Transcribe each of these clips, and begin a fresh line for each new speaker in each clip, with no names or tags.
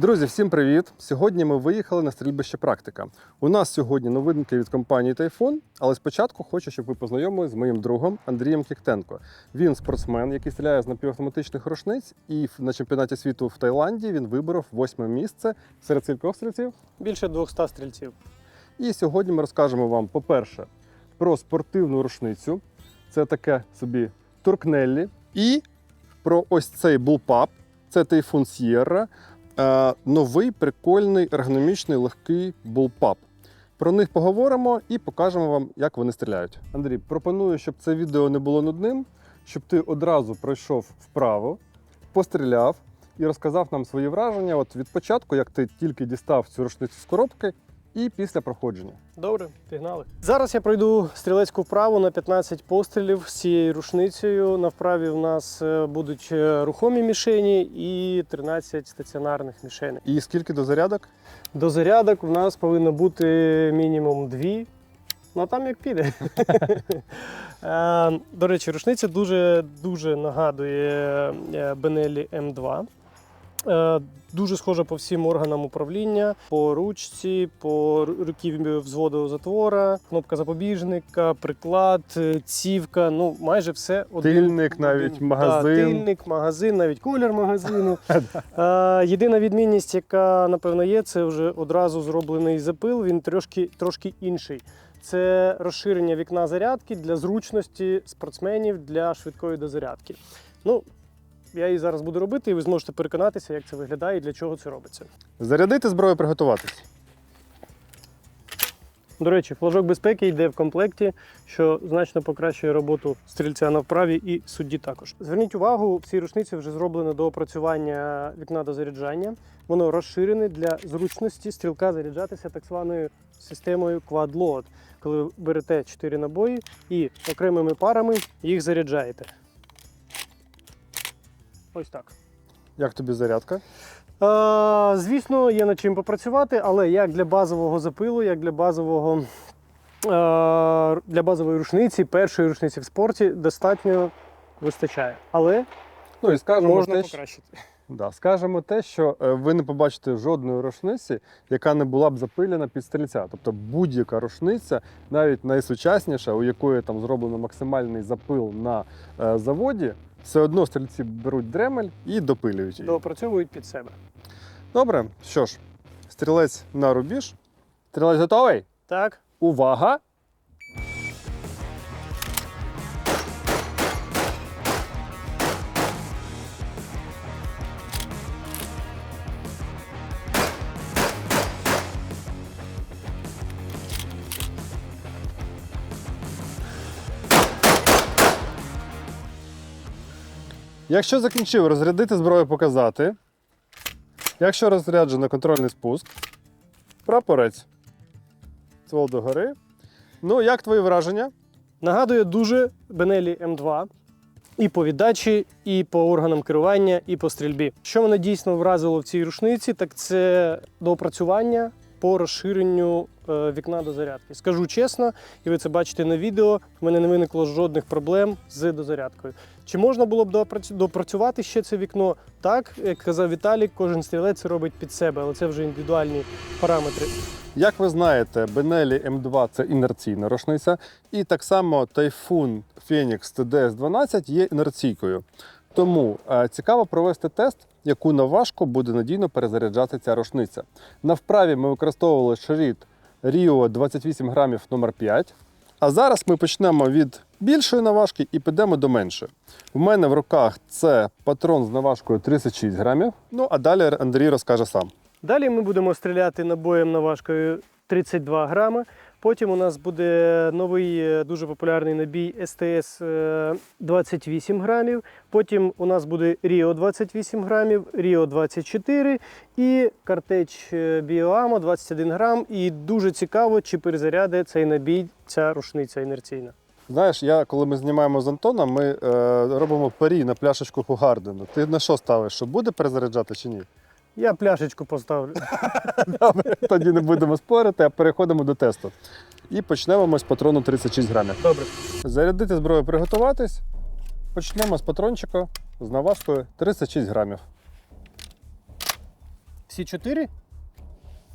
Друзі, всім привіт! Сьогодні ми виїхали на стрільбище практика. У нас сьогодні новинки від компанії Тайфун, але спочатку хочу, щоб ви познайомилися з моїм другом Андрієм Кіктенко. Він спортсмен, який стріляє з напівавтоматичних рушниць, і на чемпіонаті світу в Таїланді він виборов восьме місце серед кількох стрільців.
Більше 200 стрільців.
І сьогодні ми розкажемо вам, по-перше, про спортивну рушницю. Це таке собі Туркнеллі. І про ось цей булпап. Це Typhoon Sierra. Е, новий прикольний ергономічний легкий булпап. Про них поговоримо і покажемо вам, як вони стріляють. Андрій, пропоную, щоб це відео не було нудним, щоб ти одразу пройшов вправо, постріляв і розказав нам свої враження от від початку, як ти тільки дістав цю рушницю з коробки, і після проходження.
Добре, пігнали. Зараз я пройду стрілецьку вправу на 15 пострілів з цією рушницею. На вправі в нас е, будуть е, рухомі мішені і 13 стаціонарних мішеней.
І скільки до зарядок?
До зарядок в нас повинно бути мінімум дві. Ну а там як піде. Е, До речі, рушниця дуже дуже нагадує Benelli M2. Е, Дуже схожа по всім органам управління, по ручці, по ру- руків'ю взводу затвора, кнопка запобіжника, приклад, е, цівка. Ну майже все один-
Тильник, навіть
один.
магазин.
Да, тильник, магазин, навіть колір магазину. Е, Єдина відмінність, яка напевно є, це вже одразу зроблений запил. Він трошки, трошки інший. Це розширення вікна зарядки для зручності спортсменів для швидкої дозарядки. Ну, я її зараз буду робити, і ви зможете переконатися, як це виглядає і для чого це робиться.
Зарядити зброю, приготуватись.
До речі, флажок безпеки йде в комплекті, що значно покращує роботу стрільця на вправі і судді також. Зверніть увагу, в цій рушниці вже зроблено доопрацювання вікна до заряджання. Воно розширене для зручності стрілка заряджатися так званою системою Quad Load, коли ви берете 4 набої і окремими парами їх заряджаєте. Ось так.
Як тобі зарядка?
Е, звісно, є над чим попрацювати, але як для базового запилу, як для базового е, для базової рушниці, першої рушниці в спорті достатньо вистачає. Але
Ну і скажемо
можна
те,
покращити.
Да, скажемо те, що е, ви не побачите жодної рушниці, яка не була б запилена під стрільця. Тобто будь-яка рушниця, навіть найсучасніша, у якої там зроблено максимальний запил на е, заводі, все одно стрільці беруть дремель і допилюють її.
Доопрацьовують під себе.
Добре, що ж, стрілець на рубіж. Стрілець готовий?
Так,
Увага! Якщо закінчив розрядити зброю показати. Якщо розряджено контрольний спуск, прапорець. Ствол догори. Ну, як твої враження?
нагадує дуже Benelli M2 і по віддачі, і по органам керування, і по стрільбі. Що мене дійсно вразило в цій рушниці, так це доопрацювання по розширенню е, вікна до зарядки. Скажу чесно, і ви це бачите на відео. В мене не виникло жодних проблем з дозарядкою. Чи можна було б допрацювати ще це вікно? Так, як казав Віталій, кожен стрілець робить під себе, але це вже індивідуальні параметри.
Як ви знаєте, Benelli M2 це інерційна рушниця, і так само Typhoon Phoenix TDS12 є інерційкою. Тому е, цікаво провести тест, яку наважку буде надійно перезаряджати ця рушниця. На вправі ми використовували шаріт Rio 28 грамів номер 5 А зараз ми почнемо від більшої наважки і підемо до меншої. У мене в руках це патрон з наважкою 36 грамів. Ну а далі Андрій розкаже сам.
Далі ми будемо стріляти набоєм наважкою 32 грами. Потім у нас буде новий е, дуже популярний набій СТС е, 28 грамів. Потім у нас буде Ріо 28 грамів, Ріо 24 і картеч е, Біоамо 21 грам. І дуже цікаво, чи перезаряде цей набій ця рушниця інерційна.
Знаєш, я коли ми знімаємо з Антоном, ми е, робимо парі на пляшечку Хугардену. Ти на що ставиш? Що буде перезаряджати чи ні?
Я пляшечку поставлю.
Добре, тоді не будемо спорити, а переходимо до тесту. І почнемо ми з патрону 36 грамів.
Добре.
Зарядити зброю, приготуватись. Почнемо з патрончика з наважкою 36 грамів.
Всі чотири?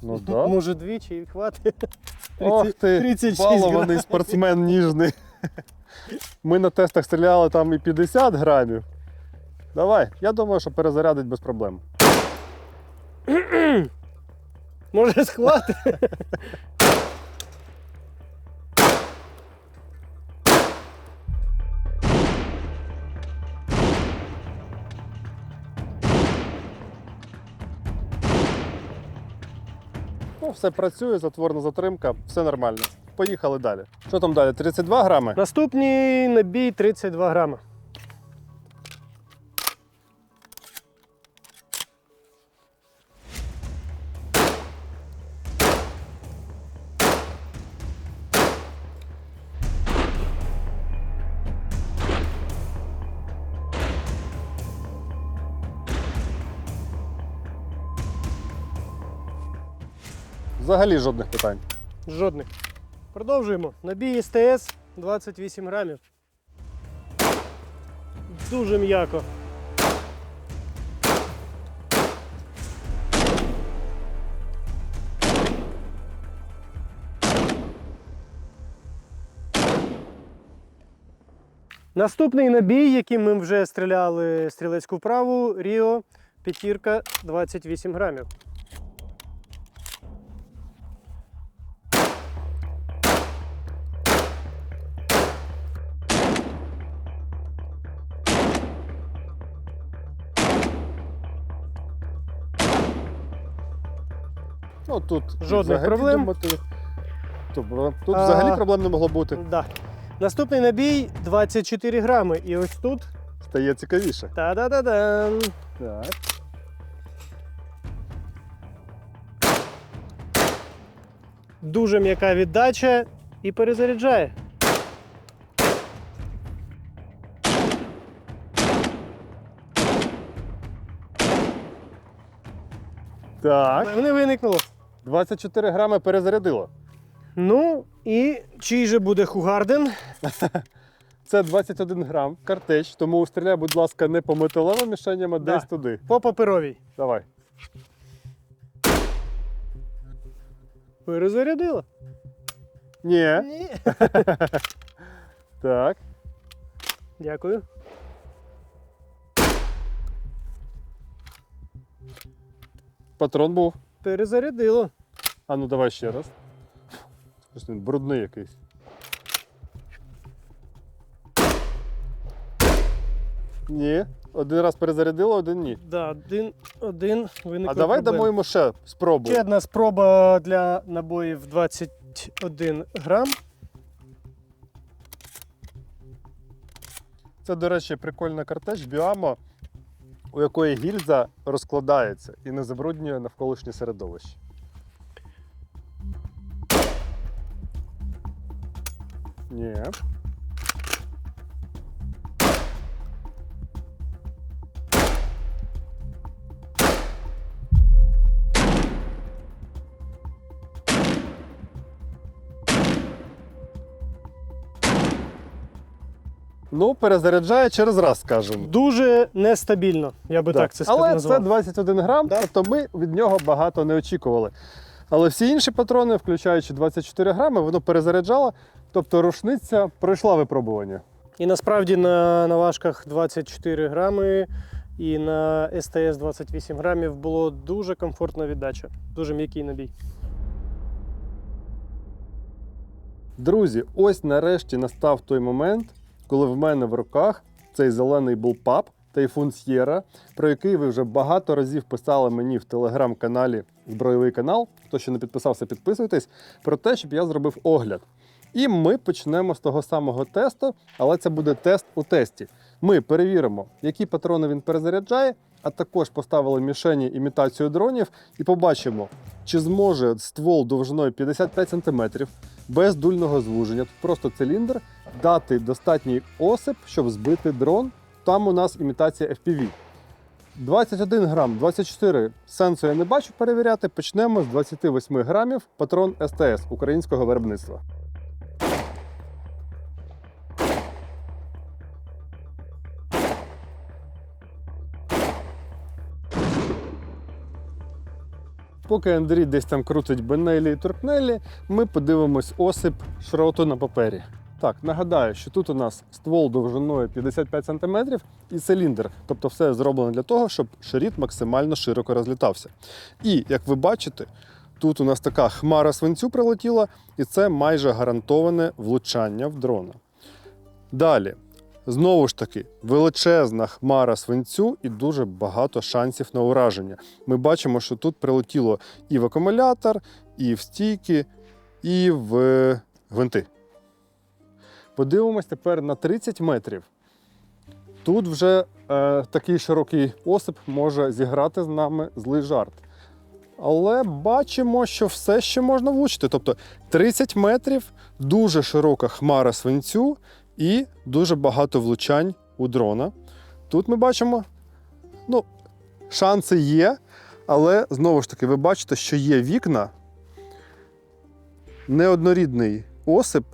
Ну да.
Може двічі і хватить.
Ох ти,
36
балований
грамів.
спортсмен ніжний. Ми на тестах стріляли там і 50 грамів. Давай, я думаю, що перезарядить без проблем.
Може схватить?
Ну, все працює, затворна затримка, все нормально. Поїхали далі. Що там далі? 32 грами?
Наступний набій 32 грами.
Взагалі жодних питань.
Жодних. Продовжуємо. Набій СТС 28 грамів. Дуже м'яко. Наступний набій, яким ми вже стріляли стрілецьку вправу, Ріо п'ятірка 28 грамів.
Тут
Жодних
взагалі
проблем.
думати- Тобто, Тут
А.
взагалі проблем не могло бути.
Да. Наступний набій 24 грами. І ось тут
Стає цікавіше.
та-да-да-дан.
Так.
Дуже м'яка віддача і перезаряджає.
Так.
Не виникнуло.
24 грами перезарядило.
Ну і чий же буде Хугарден?
Це 21 грам картеч, тому стріляй, будь ласка, не по металевим мішеням, а
Да.
десь туди.
По паперовій.
Давай.
Перезарядила.
Ні.
Ні.
Так.
Дякую.
Патрон був.
Перезарядило.
А ну давай ще раз. Щось він брудний якийсь. Ні. Один раз перезарядило, один ні.
Да, один, один виникла
А давай
проблема.
дамо йому ще спробу.
Ще одна спроба для набоїв 21 грам.
Це, до речі, прикольна картеч Біамо, у якої гільза розкладається і не забруднює навколишнє середовище. Ні. Ну, перезаряджає через раз, скажімо.
Дуже нестабільно, я би
Да.
так це
Але
назвав.
це 21 грам,
Да.
тобто ми від нього багато не очікували. Але всі інші патрони, включаючи 24 грами, воно перезаряджало. Тобто рушниця пройшла випробування.
І насправді на наважках 24 грами і на СТС 28 грамів було дуже комфортна віддача. Дуже м'який набій.
Друзі, ось нарешті настав той момент, коли в мене в руках цей зелений булпап Тайфун С'єра, про який ви вже багато разів писали мені в телеграм-каналі Збройовий канал. Хто ще не підписався, підписуйтесь, про те, щоб я зробив огляд. І ми почнемо з того самого тесту, але це буде тест у тесті. Ми перевіримо, які патрони він перезаряджає, а також поставили мішені імітацію дронів і побачимо, чи зможе ствол довжиною 55 см без дульного звуження, тут просто циліндр, дати достатній осип, щоб збити дрон. Там у нас імітація FPV. 21 грам, 24 сенсу я не бачу перевіряти. Почнемо з 28 грамів патрон СТС українського виробництва. Поки Андрій десь там крутить бенелі і торкнелі, ми подивимось осип шроту на папері. Так, нагадаю, що тут у нас ствол довжиною 55 см і циліндр. Тобто все зроблено для того, щоб шаріт максимально широко розлітався. І як ви бачите, тут у нас така хмара свинцю прилетіла, і це майже гарантоване влучання в дрона. Далі, знову ж таки, величезна хмара свинцю і дуже багато шансів на ураження. Ми бачимо, що тут прилетіло і в акумулятор, і в стійки, і в гвинти. Подивимось тепер на 30 метрів. Тут вже е, такий широкий осип може зіграти з нами злий жарт. Але бачимо, що все ще можна влучити. Тобто 30 метрів, дуже широка хмара свинцю і дуже багато влучань у дрона. Тут ми бачимо, ну, шанси є, але знову ж таки, ви бачите, що є вікна, неоднорідний осип,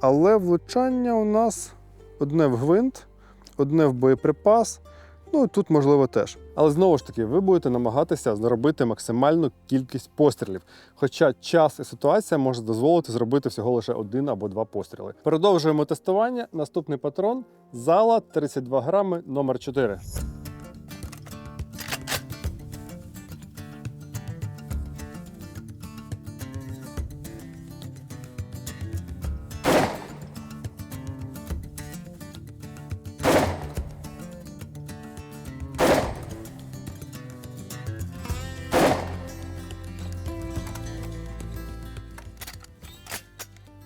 але влучання у нас одне в гвинт, одне в боєприпас. Ну і тут можливо теж. Але знову ж таки, ви будете намагатися зробити максимальну кількість пострілів. Хоча час і ситуація може дозволити зробити всього лише один або два постріли. Продовжуємо тестування. Наступний патрон зала 32 грами номер 4.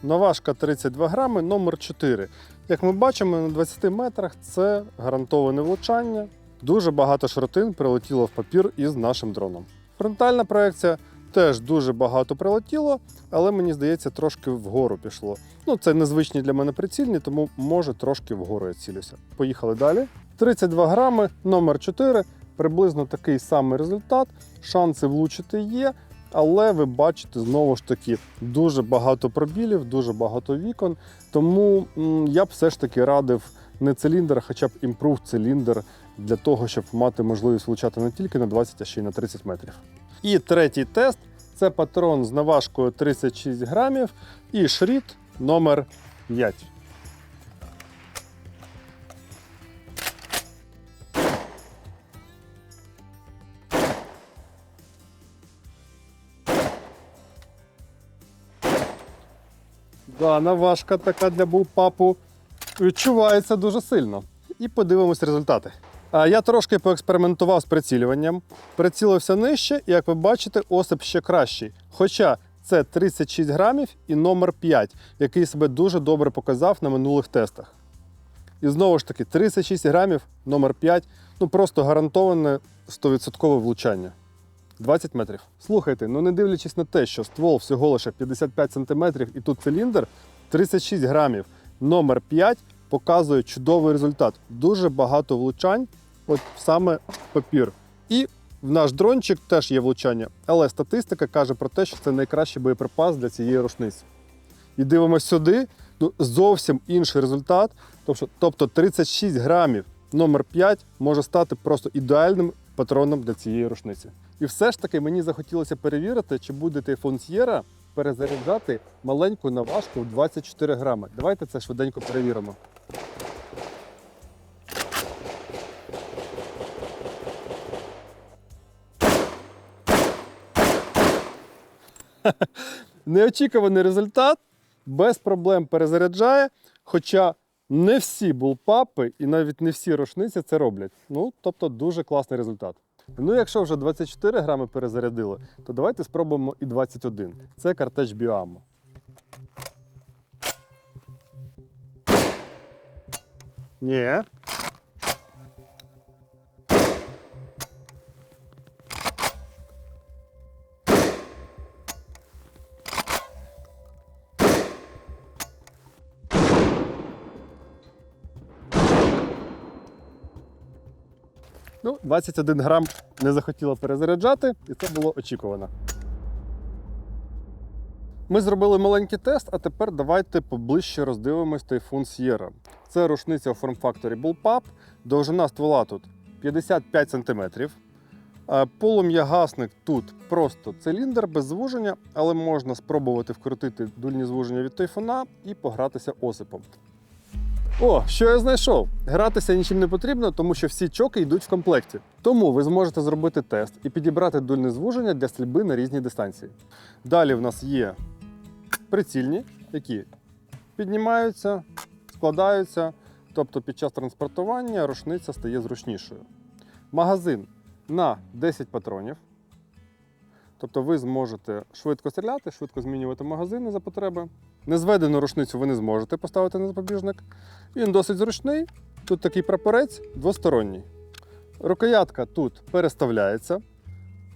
Новашка 32 грами, номер 4. Як ми бачимо, на 20 метрах це гарантоване влучання. Дуже багато широтин прилетіло в папір із нашим дроном. Фронтальна проекція теж дуже багато прилетіло, але мені здається, трошки вгору пішло. Ну, це незвичні для мене прицільні, тому може трошки вгору я цілюся. Поїхали далі. 32 грами, номер 4. Приблизно такий самий результат. Шанси влучити є. Але ви бачите знову ж таки дуже багато пробілів, дуже багато вікон. Тому я б все ж таки радив не циліндр, а хоча б імпрув циліндр для того, щоб мати можливість влучати не тільки на 20, а ще й на 30 метрів. І третій тест це патрон з наважкою 36 грамів і шріт номер 5. Да, наважка така для булпапу відчувається дуже сильно. І подивимось результати. Я трошки поекспериментував з прицілюванням, прицілився нижче, і як ви бачите, осип ще кращий. Хоча це 36 грамів і номер 5, який себе дуже добре показав на минулих тестах. І знову ж таки, 36 грамів, номер 5, ну просто гарантоване 100% влучання. 20 метрів. Слухайте, ну не дивлячись на те, що ствол всього лише 55 см і тут циліндр 36 грамів, номер 5 показує чудовий результат. Дуже багато влучань, от саме папір. І в наш дрончик теж є влучання, але статистика каже про те, що це найкращий боєприпас для цієї рушниці. І дивимося сюди, ну, зовсім інший результат. Тобто, тобто 36 грамів номер 5 може стати просто ідеальним патроном для цієї рушниці. І все ж таки мені захотілося перевірити, чи буде Typhoon Sierra перезаряджати маленьку наважку в 24 грами. Давайте це швиденько перевіримо. Неочікуваний результат без проблем перезаряджає. Хоча не всі булпапи і навіть не всі рушниці це роблять. Ну, тобто дуже класний результат. Ну, якщо вже 24 грами перезарядили, то давайте спробуємо і 21. Це картеч Біамо. Ні. 21 грам не захотіло перезаряджати, і це було очікувано. Ми зробили маленький тест, а тепер давайте поближче роздивимось Typhoon Sierra. Це рушниця у форм-факторі Bullpup. Довжина ствола тут 55 см. Е, Полум'ягасник тут просто циліндр без звуження, але можна спробувати вкрутити дульні звуження від тайфуна і погратися осипом. О, що я знайшов? Гратися нічим не потрібно, тому що всі чоки йдуть в комплекті. Тому ви зможете зробити тест і підібрати дульне звуження для стрільби на різні дистанції. Далі в нас є прицільні, які піднімаються, складаються, тобто під час транспортування рушниця стає зручнішою. Магазин на 10 патронів. Тобто ви зможете швидко стріляти, швидко змінювати магазини за потреби. Незведену рушницю ви не зможете поставити на запобіжник. Він досить зручний. Тут такий прапорець двосторонній. Рукоятка тут переставляється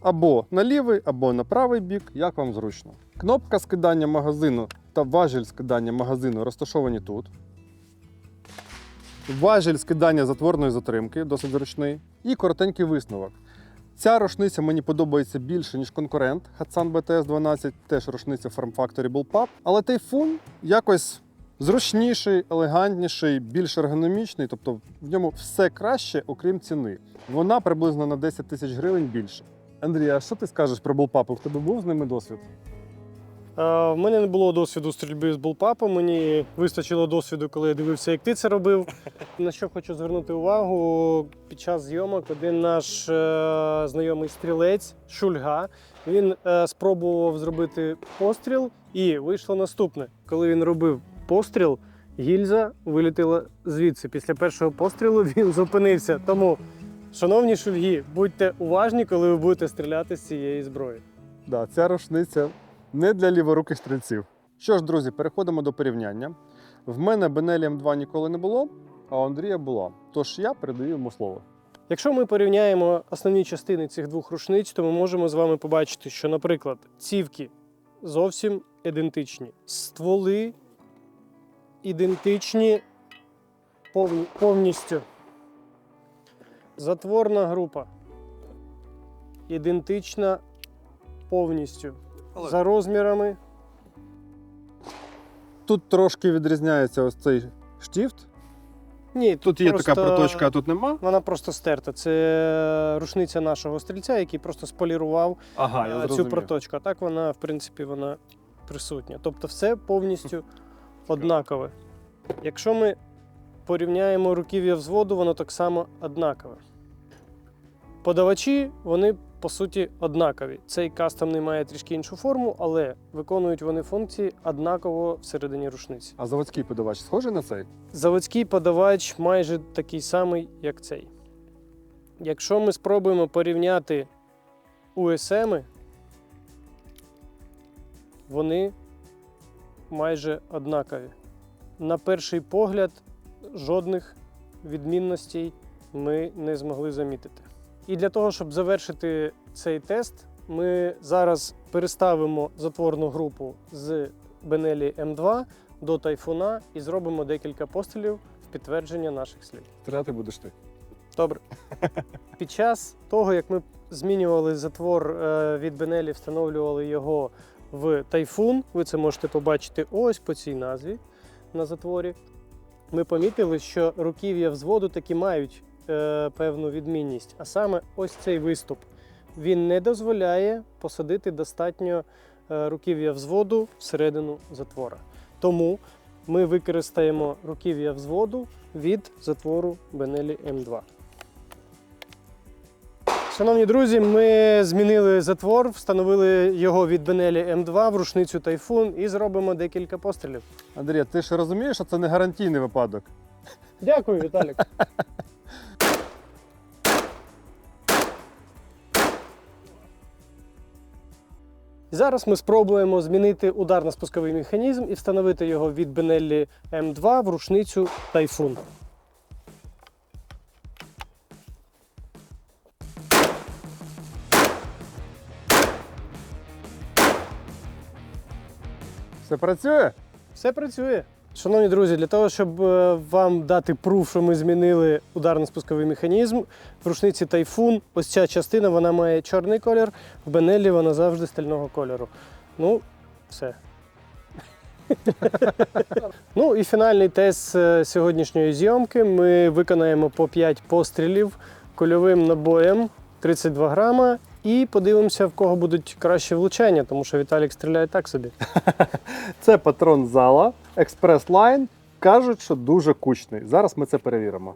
або на лівий, або на правий бік, як вам зручно. Кнопка скидання магазину та важіль скидання магазину розташовані тут. Важіль скидання затворної затримки, досить зручний. І коротенький висновок. Ця рушниця мені подобається більше, ніж конкурент Hatsan BTS 12, теж рушниця Farm Factory Bullpup. Але тайфун якось зручніший, елегантніший, більш ергономічний, тобто в ньому все краще, окрім ціни. Вона приблизно на 10 тисяч гривень більше. Андрій, а що ти скажеш про Bullpup? У тебе був з ними досвід?
Е, В мене не було досвіду стрільби з булпапом. Мені вистачило досвіду, коли я дивився, як ти це робив. На що хочу звернути увагу під час зйомок один наш е, знайомий стрілець Шульга. Він е, спробував зробити постріл, і вийшло наступне. Коли він робив постріл, гільза вилетіла звідси. Після першого пострілу він зупинився. Тому, шановні шульги, будьте уважні, коли ви будете стріляти з цієї зброї.
Да, ця рушниця не для ліворуких стрільців. Що ж, друзі, переходимо до порівняння. В мене Benelli M2 ніколи не було, а у Андрія була. Тож я передаю йому слово.
Якщо ми порівняємо основні частини цих двох рушниць, то ми можемо з вами побачити, що, наприклад, цівки зовсім ідентичні, стволи ідентичні повністю. Затворна група ідентична повністю. За розмірами
Тут трошки відрізняється ось цей штіфт.
ні,
Тут є така проточка, а тут нема.
Вона просто стерта. Це рушниця нашого стрільця, який просто сполірував
Ага,
а, цю проточку. А так вона, в принципі, вона присутня. Тобто все повністю однакове. Якщо ми порівняємо руків'я взводу, воно так само однакове. Подавачі, вони по суті однакові. Цей кастомний має трішки іншу форму, але виконують вони функції однаково всередині рушниці.
А заводський подавач схожий на цей?
Заводський подавач майже такий самий, як цей. Якщо ми спробуємо порівняти USM, вони майже однакові. На перший погляд, жодних відмінностей ми не змогли замітити. І для того, щоб завершити цей тест, ми зараз переставимо затворну групу з Benelli M2 до тайфуна і зробимо декілька пострілів в підтвердження наших слів.
Стріляти будеш ти.
Добре. Під час того, як ми змінювали затвор е, від Benelli, встановлювали його в тайфун, ви це можете побачити ось по цій назві на затворі. Ми помітили, що руків'я взводу таки мають певну відмінність. А саме ось цей виступ. Він не дозволяє посадити достатньо е, руків'я взводу всередину затвора. Тому ми використаємо руків'я взводу від затвору Benelli M2. Шановні друзі, ми змінили затвор, встановили його від Benelli M2 в рушницю Typhoon і зробимо декілька пострілів.
Андрій, ти ж розумієш, що це не гарантійний випадок.
Дякую, Віталік. Зараз ми спробуємо змінити ударно-спусковий механізм і встановити його від Benelli M2 в рушницю Typhoon.
Все працює?
Все працює. Шановні друзі, для того, щоб е, вам дати пруф, що ми змінили ударно-спусковий механізм, в рушниці Typhoon ось ця частина вона має чорний колір, в Бенеллі вона завжди стального кольору. Ну, все. ну і фінальний тест е, сьогоднішньої зйомки. Ми виконаємо по 5 пострілів кульовим набоєм 32 грама. І подивимося, в кого будуть краще влучання, тому що Віталік стріляє так собі.
Це патрон зала, експрес лайн. Кажуть, що дуже кучний. Зараз ми це перевіримо.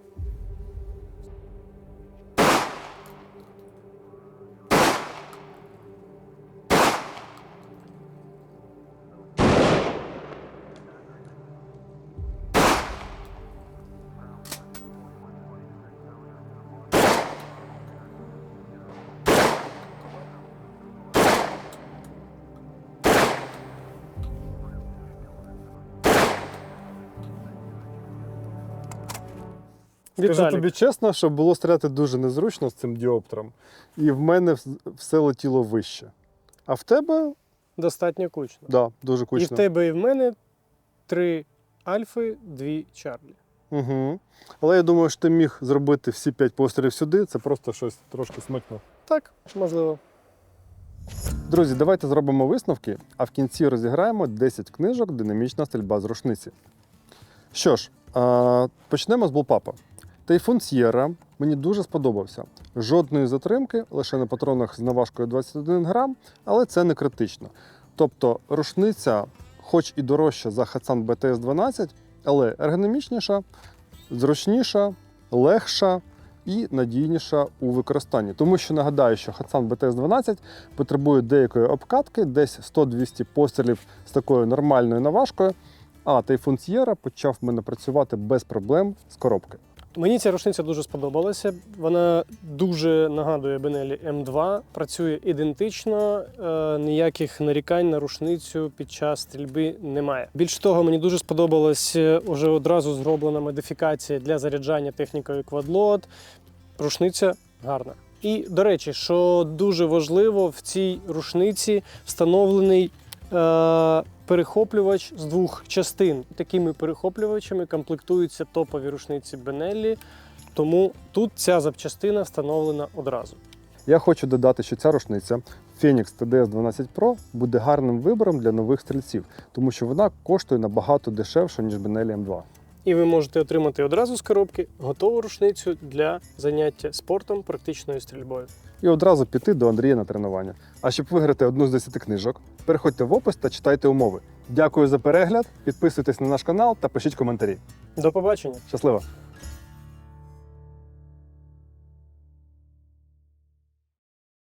Скажу тобі чесно, що було стріляти дуже незручно з цим діоптром, і в мене все летіло вище. А в тебе,
достатньо кучно.
да, дуже
І в тебе, і в мене три альфи, дві чарлі.
Угу. Але я думаю, що ти міг зробити всі п'ять пострілів сюди, це просто щось трошки смикнув.
Так, можливо.
Друзі, давайте зробимо висновки, а в кінці розіграємо 10 книжок Динамічна стрільба з рушниці. Що ж, почнемо з булпапа. Тайфун С'єра мені дуже сподобався. Жодної затримки, лише на патронах з наважкою 21 грам, але це не критично. Тобто рушниця, хоч і дорожча за Hatsan BTS 12, але ергономічніша, зручніша, легша і надійніша у використанні. Тому що нагадаю, що Hatsan BTS 12 потребує деякої обкатки, десь 100-200 пострілів з такою нормальною наважкою. А Typhoon Sierra почав мене працювати без проблем з коробки.
Мені ця рушниця дуже сподобалася. Вона дуже нагадує Бенелі М2, працює ідентично, е, ніяких нарікань на рушницю під час стрільби немає. Більш того, мені дуже сподобалась е, уже одразу зроблена модифікація для заряджання технікою Quadload. Рушниця гарна. І, до речі, що дуже важливо, в цій рушниці встановлений е, перехоплювач з двох частин. Такими перехоплювачами комплектуються топові рушниці Бенеллі, тому тут ця запчастина встановлена одразу.
Я хочу додати, що ця рушниця Phoenix TDS 12 Pro буде гарним вибором для нових стрільців, тому що вона коштує набагато дешевше, ніж Benelli M2.
І ви можете отримати одразу з коробки готову рушницю для заняття спортом, практичною стрільбою.
І одразу піти до Андрія на тренування. А щоб виграти одну з 10 книжок, переходьте в опис та читайте умови. Дякую за перегляд, підписуйтесь на наш канал та пишіть коментарі.
До побачення!
Щасливо!